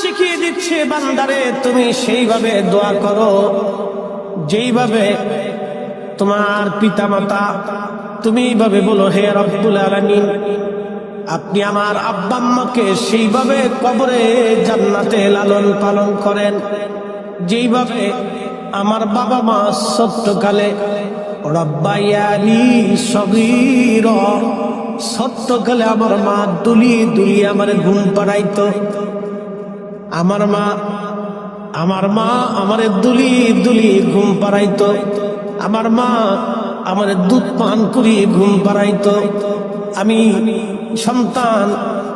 শিখিয়ে দিচ্ছে বান্দারে, তুমি সেইভাবে দোয়া করো, যেইভাবে তোমার পিতা মাতা তুমি এইভাবে বলো, হে রব্বুল আলামিন, আপনি আমার আব্বা আম্মাকে সেইভাবে কবরে জান্নাতে লালন পালন করেন, যেইভাবে আমার বাবা মা সত্যকালে সত্যকালে আমার মা দুলিয়ে দুলিয়ে আমার ঘুম পাড়াইতো আমার মা আমার মা আমারে দুলি দুলি ঘুম পাড়াইত। আমার মা আমারে দুধ পান করিয়ে ঘুম পাড়াইতো। আমি সন্তান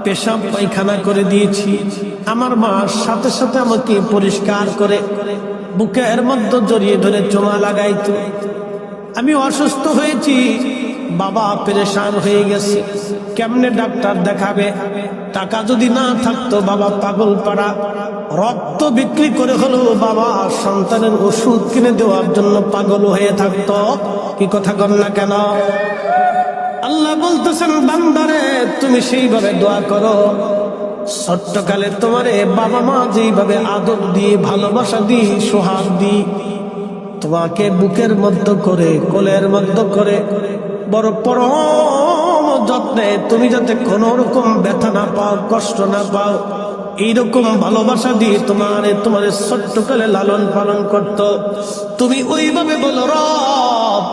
পেশাব পায়খানা করে দিয়েছি। আমার মা সাথে সাথে আমাকে পরিষ্কার করে বুকের মধ্যে জড়িয়ে ধরে চোমা লাগাইতো। আমি অসুস্থ হয়েছি। বাবা পেরেশান হয়ে গেছে। কেমনে ডাক্তার দেখাবে? টাকা যদি না থাকতো বাবা পাগল পাড়া। রক্ত বিক্রি করে হলো বাবা সন্তানের ওষুধ কিনে দেওয়ার জন্য পাগল হয়ে থাকতো। কি কথা কর না কেন? আল্লাহ বলতেছেন, বান্দারে, তুমি সেইভাবে দোয়া করো। ছোট্টকালে তোমারে বাবা মা যেইভাবে আদর দিয়ে, ভালোবাসা দিই সোহাগ দিই তোমাকে বুকের মধ্য করে, কোলের মধ্য করে বড় পরম যত্নে তুমি যাতে কোনো রকম ব্যথা না পাও, কষ্ট না পাও, এইরকম ভালোবাসা দিয়ে তোমার তোমার ছোট্টকালে লালন পালন করত। তুমি ওইভাবে বলো, রব,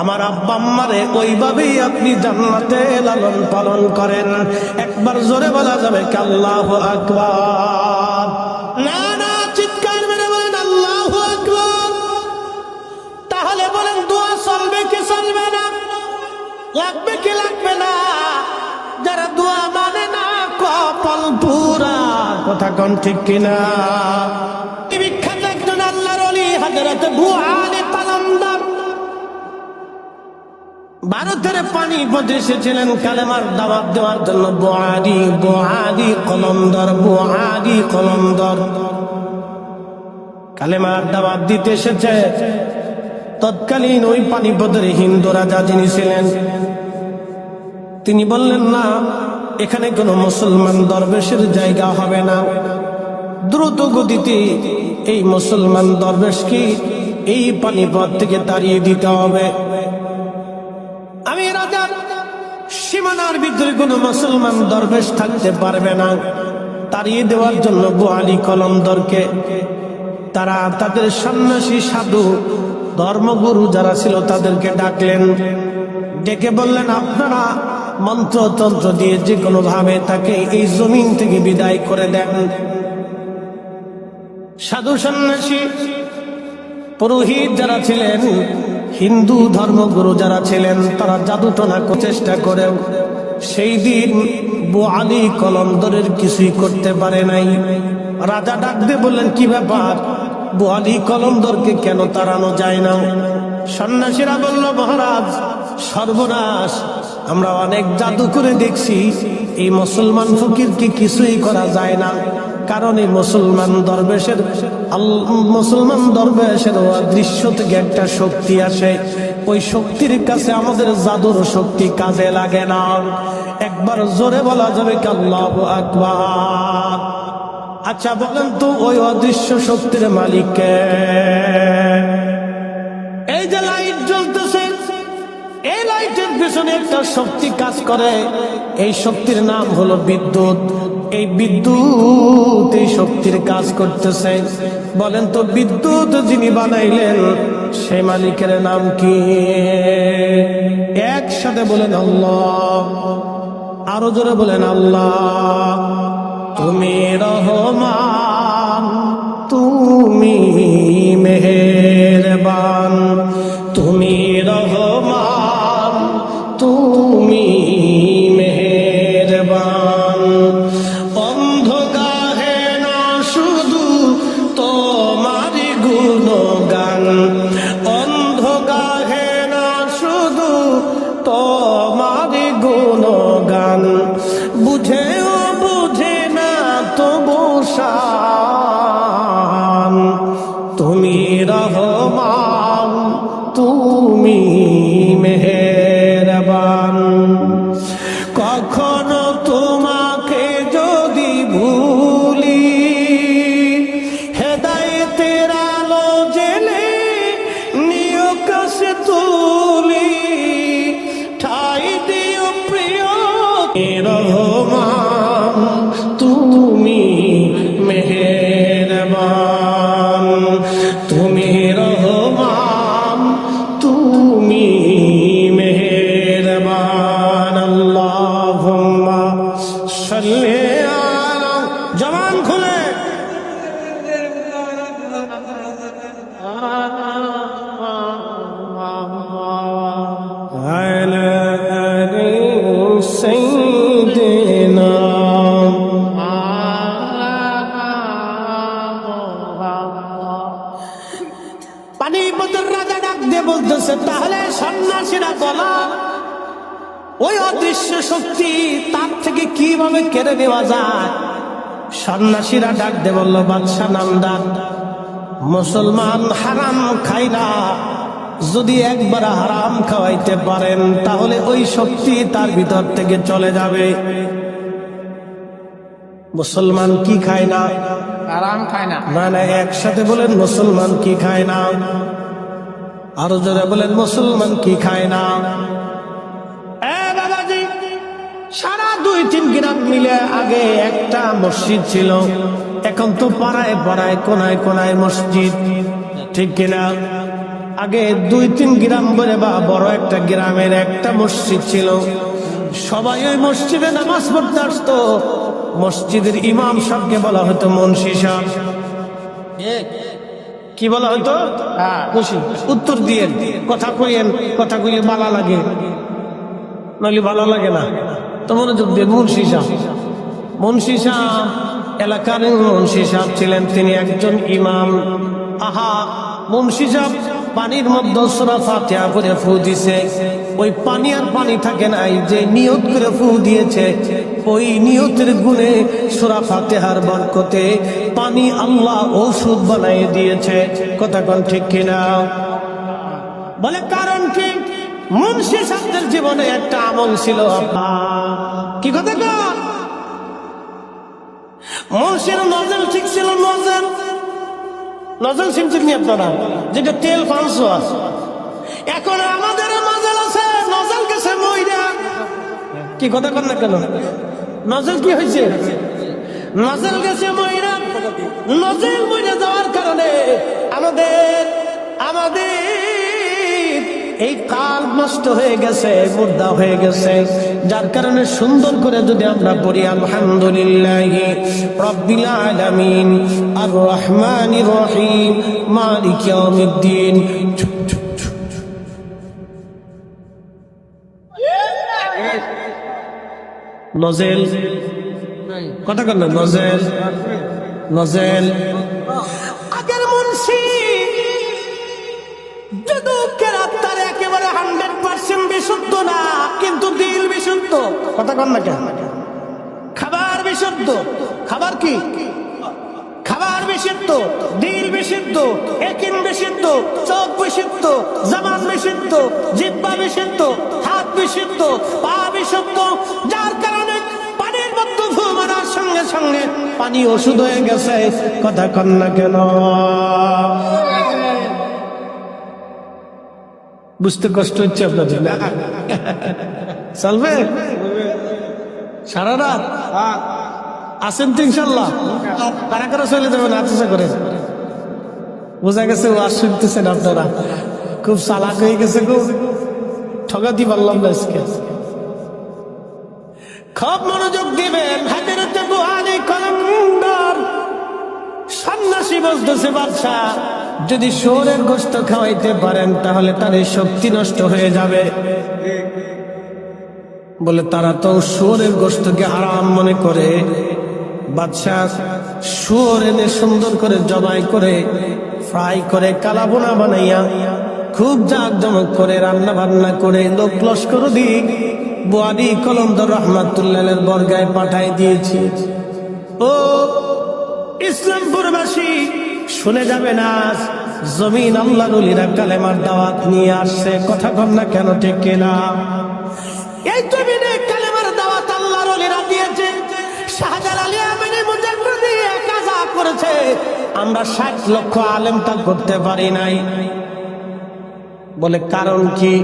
আমার আব্বা আম্মারে ওইভাবেই আপনি জান্নাতে লালন পালন করেন। একবার জোরে বলা যাবে কি আল্লাহ আকবার। লাগবে কি লাগবে না? যারা দোয়া মানে না, কপাল পুরা। কথা কন ঠিক কিনা? বিখ্যাত একজন আল্লাহর অলি হাজারাতে বুয়ালে পালান্দার। ভারতের পানি পথে এসেছিলেন কালেমার দাবাব দেওয়ার জন্য বোয়ারি বোয়ারি কলন্দর বোয়ারি কলন্দর। কালেমার দাবাব দিতে এসেছে। তৎকালীন ওই পানিপথের হিন্দু রাজা যিনি ছিলেন, তিনি বললেন, না, এখানে কোনো মুসলমান দরবেশের জায়গা হবে না। দ্রুত গতিতে এই মুসলমান দরবেশকে এই পানিপথ থেকে তাড়িয়ে দিতে হবে। আমি রাজা সীমানার ভিতরে কোনো মুসলমান দরবেশ থাকতে পারবে না। তাড়িয়ে দেওয়ার জন্য গোয়ালি কলমদরকে তারা তাদের সন্ন্যাসী সাধু, ধর্মগুরু যারা ছিল তাদেরকে ডাকলেন। ডেকে বললেন, আপনারা মন্ত্রতন্ত্র দিয়ে যে কোনো ভাবে তাকে এই জমিন থেকে বিদায় করে দেন। সাধু সন্ন্যাসী, পুরোহিত যারা ছিলেন, হিন্দু ধর্মগুরু যারা ছিলেন, তারা জাদুটনা চেষ্টা করেও সেই দিন বোয়ালি কলন্দরের কিছুই করতে পারে নাই। রাজা ডাক দিয়ে বললেন, কি ব্যাপার? বোয়ালি কলন্দরকে কেন তাড়ানো যায় না? সন্ন্যাসীরা বলল, মহারাজ, সর্বনাশ। আমরা অনেক জাদু করে দেখছি। এই মুসলমান ফকিরকে কিছুই করা যায় না। কারণ এই মুসলমান দরবেশের আল- মুসলমান দরবেশের দৃশ্য থেকে একটা শক্তি আসে। ওই শক্তির কাছে আমাদের জাদুর শক্তি কাজে লাগে না। একবার জোরে বলা যাবে কি আল্লাহ আকবার। আচ্ছা বলেন তো ওই অদৃশ্য শক্তির মালিককে। এই যে লাইট জ্বলতেছে, এই লাইটের পিছনে একটা শক্তি কাজ করে। এই শক্তির নাম হলো বিদ্যুৎ। এই বিদ্যুৎ এই শক্তির কাজ করতেছে। বলেন তো বিদ্যুৎ যিনি বানাইলেন, সেই মালিকের নাম কি? একসাথে বলেন আল্লাহ, আরও জোরে বলেন আল্লাহ। তুমি রহমান। তুমি মেহেরবান। কখনো তোমাকে যদি ভুলি, হেদায়তের আলো জেলে নিয় কাছে তুলি। ঠাই দিও প্রিয় রহমান খুলে। পানিপতের রাজা ডাক দিয়ে বলতেছে তাহলে সন্ন্যাসীরা বলা ওই অদৃশ্য শক্তি তার থেকে কীভাবে কেড়ে নেওয়া যায়? সন্ন্যাসীরা ডাক দিয়ে বলল বাদশাহ নামদার মুসলমান হারাম খাই না। যদি একবার হারাম খাওয়াইতে পারেন তাহলে ওই শক্তি তার ভিতর থেকে চলে যাবে। মুসলমান কি খায় না? আরাম খায় না। না না একসাথে বলেন মুসলমান কি খায় না? আরও জোরে বলেন মুসলমান কি খায় না? দুই তিন গ্রাম মিলে আগে একটা মসজিদ ছিল। এখন তো পাড়ায় পাড়ায় কোনায় কোনায় মসজিদ। ঠিক কিনা? আগে দুই তিন গ্রাম বলে বা বড় একটা গ্রামের একটা মসজিদ ছিল। সবাই ওই মসজিদে নামাজ পড়তে আসতো। মসজিদের ইমাম সাহেবকে বলা হতো মুন্সি সাহেব। কি বলা হতো? হ্যাঁ। উত্তর দিয়ে কথা কইয়েন কথা কইলে ভালো লাগে। নইলে ভালো লাগে না। তো মনোযোগ দিয়ে মুন্সি সাহেব মুন্সি সাহেব এলাকার মুন্সি সাহেব ছিলেন। তিনি একজন ইমাম। আহা, মুন্সি সাহেব পানির মধ্যে সোরা ফাতিহা করে ফু দিছে। ওই পানি আর পানি থাকে নাই যে নিয়ত করে ফু দিয়েছে। ওই নিয়তের গুণে সোরা ফাতেহার বরকতে পানি আল্লাহ ঔষধ বানিয়ে দিয়েছে। কথা কোন ঠিক কিনা? বলে কারণ কি? মুন্সি সাহেবের জীবনে একটা আমল ছিল। কি কথা মুন্সির নজল ঠিক ছিল নজল নজল চিনছেন নি আপনারা? যেটা তেল আছে। এখন আমাদের নজল আছে নজল গেছে মইরা কি কথা কর না কেন? নজল কি হয়েছে? নজল গেছে মইরা নজল মহিলা যাওয়ার কারণে আমাদের আমাদের এই কাল নষ্ট হয়ে গেছে মুর্দা হয়ে গেছে। যার কারণে সুন্দর করে যদি আমরা পড়ি আলহামদুলিল্লাহ রব্বিল আলামিন আর রহমানির রহিম মালিক ইয়াউমিদ্দিন। নজেল। কথা কন নজেল। নজেল। বিশুদ্ধ না, কিন্তু দিল বিশুদ্ধ। কথা কন না খাবার বিশুদ্ধ। খাবার কি? খাবার বিশুদ্ধ, দিল বিশুদ্ধ একিন বিশুদ্ধ, চোখ বিশুদ্ধ জবান বিশুদ্ধ জিব্বা বিশুদ্ধ, হাত বিশুদ্ধ, পা বিশুদ্ধ, যার কারণে পানির মধ্যে ফু মারার সঙ্গে সঙ্গে পানি ওষুধ হয়ে গেছে। কথা কন না কেন? বুঝতে কষ্ট হচ্ছে আপনাদের। না চলবে সারা রাত? আসেন তো ইনশাল্লাহ। কারা কারা চলে যাবেন আচেষ্টা করে। বোঝা গেছে ওয়াজ শুনতেছেন আপনারা। খুব চালাক হয়ে গেছে খুব ঠগাতি পারলাম না আজকে। খুব মনোযোগ দিবেন, হাতের হাতে বুহারি কলমদার সন্ন্যাসী বলতেছে বাদশা যদি শোরের গোস্ত খাওয়াইতে পারেন, তাহলে তার এই শক্তি নষ্ট হয়ে যাবে। বলে তারা তো শুয়োরের গোস্তকে আরাম মনে করে। বাদশাহ শুয়োর এনে সুন্দর করে জবাই করে, ফ্রাই করে কালাবোনা বানাইয়া খুব জাক জমক করে রান্না বান্না করে লোক লস্কর দিক বুয়ারি, কলমদর রহমাতুল্লাহের বর্গায় পাঠাই দিয়েছি। ও ইসলাম ইসলামপুরবাসী শুনে যাবে না। জমিন আল্লাহ নলিরা কালেমার দাওয়াত নিয়ে আসছে। কথা কর না কেন, ঠিক কিনা? এই জমিনে কালেমার দাওয়াত আল্লাহর ওলিরা দিয়েছে। শাহজালাল আমিনী মুজাদ্দিদি কাজা করেছে। আমরা ষাট লক্ষ আলেম তা করতে পারি নাই। বলে কারণ কি?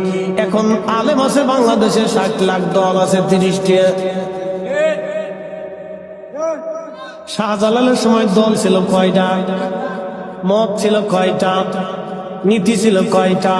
এখন আলেম আছে বাংলাদেশে, ষাট লাখ দল আছে তিরিশটি। শাহজালালের সময় দল ছিল কয়টা? মত ছিল কয়টা? নীতি ছিল কয়টা?